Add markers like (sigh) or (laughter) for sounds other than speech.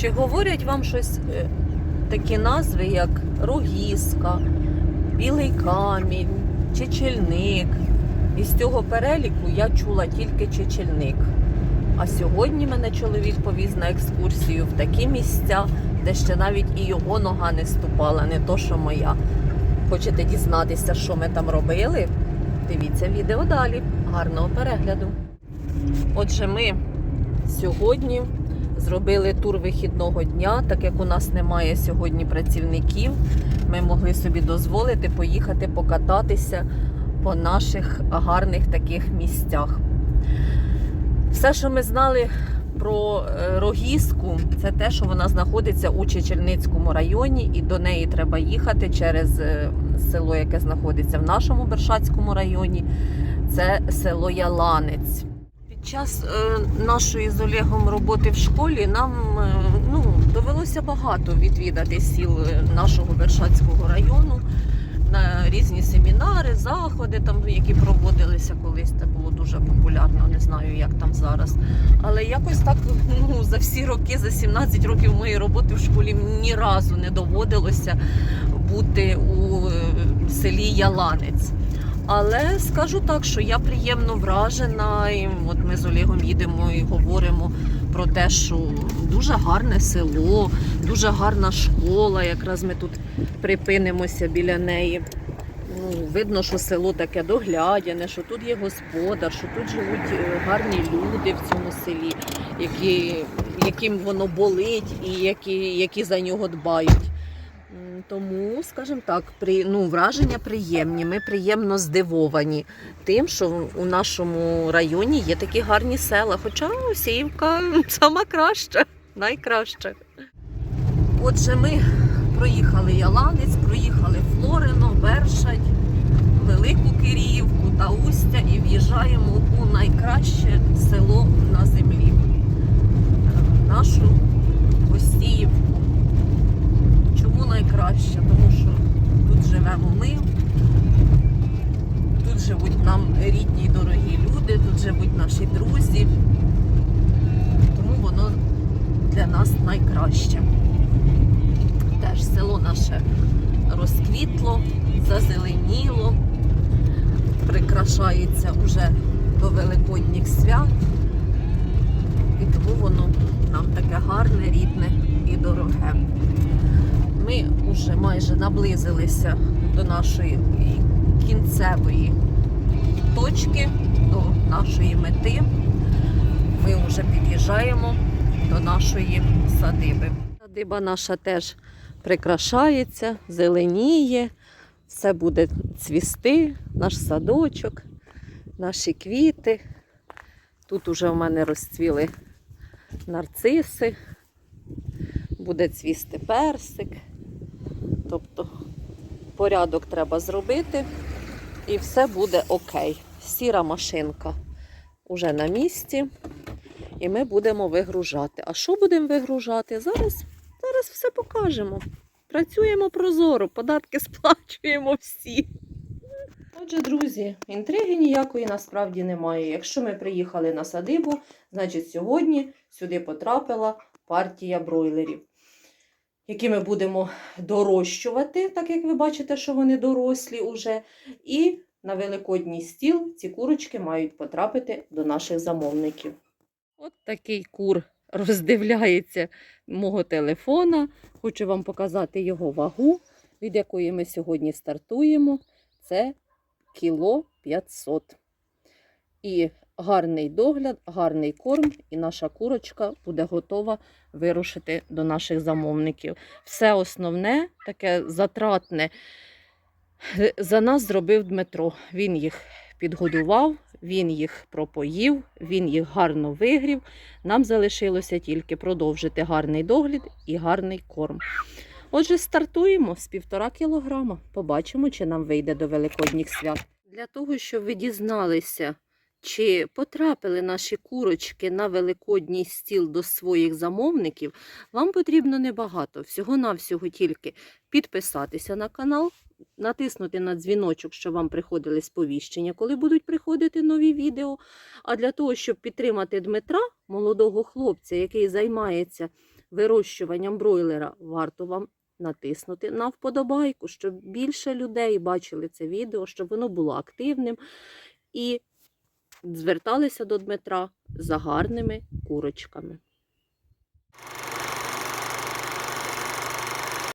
Чи говорять вам щось е, такі назви, як рогізка, білий камінь, чечельник? Із цього переліку я чула тільки чечельник. А сьогодні мене чоловік повіз на екскурсію в такі місця, де ще навіть і його нога не ступала, не то, що моя. Хочете дізнатися, що ми там робили? Дивіться відео далі. Гарного перегляду. Отже, ми сьогодні зробили тур вихідного дня, так як у нас немає сьогодні працівників, ми могли собі дозволити поїхати покататися по наших гарних таких місцях. Все, що ми знали про е, Рогізку, це те, що вона знаходиться у Чечельницькому районі, і до неї треба їхати через е, село, яке знаходиться в нашому Бершацькому районі. Це село Яланець. Під час е, нашої з Олегом роботи в школі нам е, ну, довелося багато відвідати сіл е, нашого Бершацького району на різні семінари, заходи, там, які проводилися колись. Це було дуже популярно, не знаю, як там зараз. Але якось так ну, за всі роки, за 17 років моєї роботи в школі ні разу не доводилося бути у селі Яланець. Але скажу так, що я приємно вражена. І от ми з Олегом їдемо і говоримо про те, що дуже гарне село, дуже гарна школа. Якраз ми тут припинимося біля неї. Ну, видно, що село таке доглядяне, що тут є господар, що тут живуть е, гарні люди в цьому селі, які, яким воно болить і які, які за нього дбають. Тому, скажімо так, при, ну, враження приємні. Ми приємно здивовані тим, що у нашому районі є такі гарні села. Хоча Осіївка (laughs) сама краща, найкраща. Отже, ми проїхали Яланець, проїхали Флорино, Бершадь, Велику Киріївку та Устя і в'їжджаємо у найкраще село на землі. Е, Нашу Осіївку. Чому найкраще? Тому що тут живемо ми, тут живуть нам рідні й дорогі люди, тут живуть наші. Тому воно для нас найкраще. Теж село наше розквітло, зазеленіло, прикрашається уже до Великодніх свят. І тому воно нам таке гарне, рідне і дороге. Ми вже майже наблизилися до нашої кінцевої точки, до нашої мети. Ми вже під'їжджаємо до нашої садиби. Садиба наша теж прикрашається, зеленіє, все буде цвісти, наш садочок, наші квіти. Тут уже в мене розцвіли нарциси, буде цвісти персик. Тобто порядок треба зробити і все буде окей. Сіра машинка уже на місці. І ми будемо вигружати. А що будемо вигружати? Зараз, зараз все покажемо. Працюємо прозоро, податки сплачуємо всі. Отже, друзі, інтриги ніякої насправді немає. Якщо ми приїхали на садибу, значить сьогодні сюди потрапила партія бройлерів, які ми будемо дорощувати, так як ви бачите, що вони дорослі уже. І на великодній стіл ці курочки мають потрапити до наших замовників. От такий кур роздивляється мого телефона. Хочу вам показати його вагу, від якої ми сьогодні стартуємо. Це кіло 500. І гарний догляд, гарний корм, і наша курочка буде готова вирушити до наших замовників. Все основне, таке затратне, за нас зробив Дмитро. Він їх підгодував, він їх пропоїв, він їх гарно вигрів. Нам залишилося тільки продовжити гарний догляд і гарний корм. Отже, стартуємо з півтора кілограма. Побачимо, чи нам вийде до великодніх свят. Для того, щоб ви дізналися, чи потрапили наші курочки на великодній стіл до своїх замовників, вам потрібно небагато. Всього-навсього тільки підписатися на канал, натиснути на дзвіночок, щоб вам приходили сповіщення, коли будуть приходити нові відео. А для того, щоб підтримати Дмитра, молодого хлопця, який займається вирощуванням бройлера, варто вам натиснути на вподобайку, щоб більше людей бачили це відео, щоб воно було активним і зверталися до Дмитра за гарними курочками.